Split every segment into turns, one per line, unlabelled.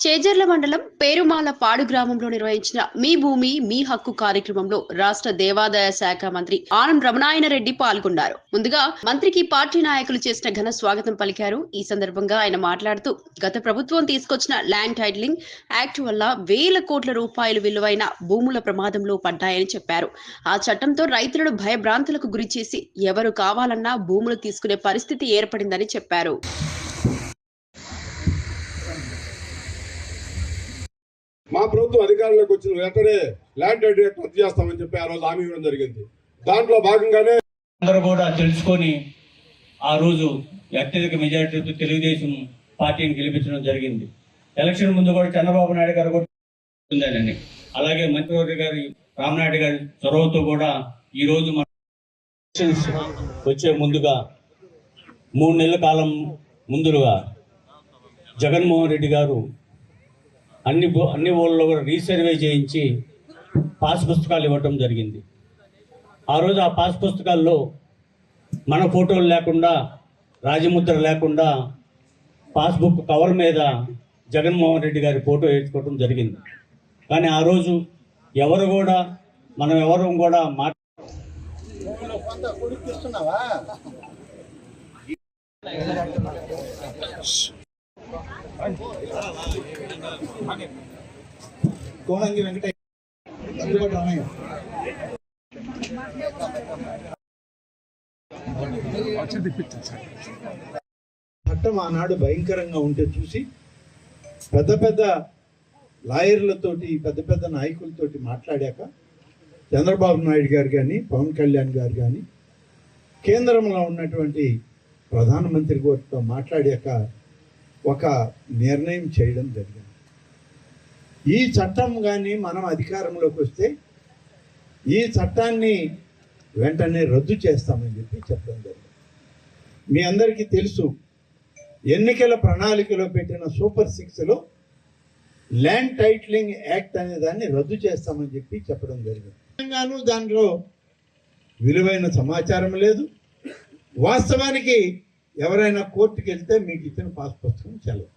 చేజర్ల మండలం పేరుమాల పాడు గ్రామంలో నిర్వహించిన మీ భూమి మీ హక్కు కార్యక్రమంలో రాష్ట్ర దేవాదాయ శాఖ మంత్రి ఆనం రమణాయన రెడ్డి పాల్గొన్నారు. ముందుగా మంత్రికి పార్టీ నాయకులు చేసిన ఘన స్వాగతం పలికారు. ఈ సందర్భంగా ఆయన మాట్లాడుతూ గత ప్రభుత్వం తీసుకొచ్చిన ల్యాండ్ టైటిలింగ్ యాక్ట్ వల్ల వేల కోట్ల రూపాయలు విలువైన భూముల ప్రమాదంలో పడ్డాయని చెప్పారు. ఆ చట్టంతో రైతులను భయభ్రాంతులకు గురి చేసి ఎవరు కావాలన్నా భూములు తీసుకునే పరిస్థితి ఏర్పడిందని చెప్పారు.
మా ప్రభుత్వం అధికారంలోకి వచ్చిన వెంటనే ల్యాండ్ టైటిల్ రద్దు చేస్తామని చెప్పి ఆ రోజు హామీ ఇవ్వడం జరిగింది. దాంట్లో భాగంగానే
అందరూ కూడా తెలుసుకొని ఆ రోజు అత్యధిక మెజారిటీతో తెలుగుదేశం పార్టీని గెలిపించడం జరిగింది. ఎలక్షన్ ముందు కూడా చంద్రబాబు నాయుడు గారు కూడా ఉందండి అలాగే మంత్రివర్గ గారి రామనాయుడు గారి చొరవతో కూడా ఈ రోజు మన వచ్చే ముందుగా మూడు నెలల కాలం ముందుగా జగన్మోహన్ రెడ్డి గారు అన్ని అన్ని ఊళ్ళలో కూడా రీసర్వే చేయించి పాస్ పుస్తకాలు ఇవ్వటం జరిగింది. ఆ రోజు ఆ పాస్ పుస్తకాల్లో మన ఫోటోలు లేకుండా రాజముద్ర లేకుండా పాస్బుక్ కవర్ మీద జగన్మోహన్ రెడ్డి గారి ఫోటో వేసుకోవడం జరిగింది. కానీ ఆ రోజు ఎవరు కూడా మనం ఎవరు కూడా మాట
కోనంగి వెంకటయ్య. రామయ్య చట్టం ఆనాడు భయంకరంగా ఉంటే చూసి పెద్ద పెద్ద లాయర్లతోటి పెద్ద పెద్ద నాయకులతోటి మాట్లాడాక చంద్రబాబు నాయుడు గారు కానీ పవన్ కళ్యాణ్ గారు కానీ కేంద్రంలో ఉన్నటువంటి ప్రధానమంత్రి గారితో మాట్లాడాక ఒక నిర్ణయం చేయడం జరిగింది. ఈ చట్టం కానీ మనం అధికారంలోకి వస్తే ఈ చట్టాన్ని వెంటనే రద్దు చేస్తామని చెప్పి చెప్పడం జరిగింది. మీ అందరికీ తెలుసు ఎన్నికల ప్రణాళికలో పెట్టిన సూపర్ సిక్స్లో ల్యాండ్ టైటిలింగ్ యాక్ట్ అనే దాన్ని రద్దు చేస్తామని చెప్పి చెప్పడం జరిగింది. తెలంగాణ దాంట్లో విలువైన సమాచారం లేదు. వాస్తవానికి ఎవరైనా కోర్టుకు వెళ్తే మీకు ఇచ్చిన పాస్ పుస్తకం చెల్లదు.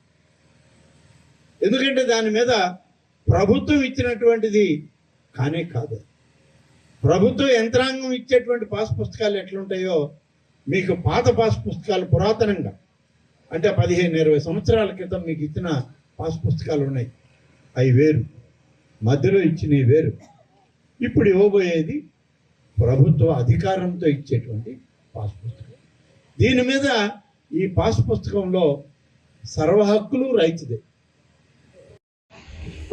ఎందుకంటే దాని మీద ప్రభుత్వం ఇచ్చినటువంటిది కానే కాదు. ప్రభుత్వ యంత్రాంగం ఇచ్చేటువంటి పాస్ పుస్తకాలు ఎట్లుంటాయో మీకు పాత పాస్ పుస్తకాలు పురాతనంగా అంటే పదిహేను ఇరవై సంవత్సరాల క్రితం మీకు ఇచ్చిన పాస్ పుస్తకాలు ఉన్నాయి. అవి వేరు. మధ్యలో ఇచ్చినవి వేరు. ఇప్పుడు ఇవ్వబోయేది ప్రభుత్వ అధికారంతో ఇచ్చేటువంటి పాస్ పుస్తకం దీని మీద ఈ పాస్ పుస్తకంలో సర్వ హక్కులు రైతుదే.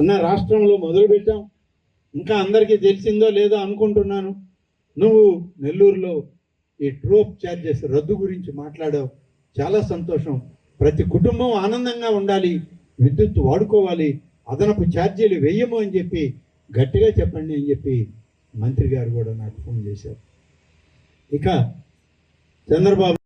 అన్న రాష్ట్రంలో మొదలుపెట్టాం. ఇంకా అందరికీ తెలిసిందో లేదో అనుకుంటున్నాను. నువ్వు నెల్లూరులో ఈ ట్రోప్ ఛార్జెస్ రద్దు గురించి మాట్లాడావు. చాలా సంతోషం. ప్రతి కుటుంబం ఆనందంగా ఉండాలి. విద్యుత్ వాడుకోవాలి. అదనపు ఛార్జీలు వేయము అని చెప్పి గట్టిగా చెప్పండి అని చెప్పి మంత్రి గారు కూడా నాకు ఫోన్ చేశారు. ఇక చంద్రబాబు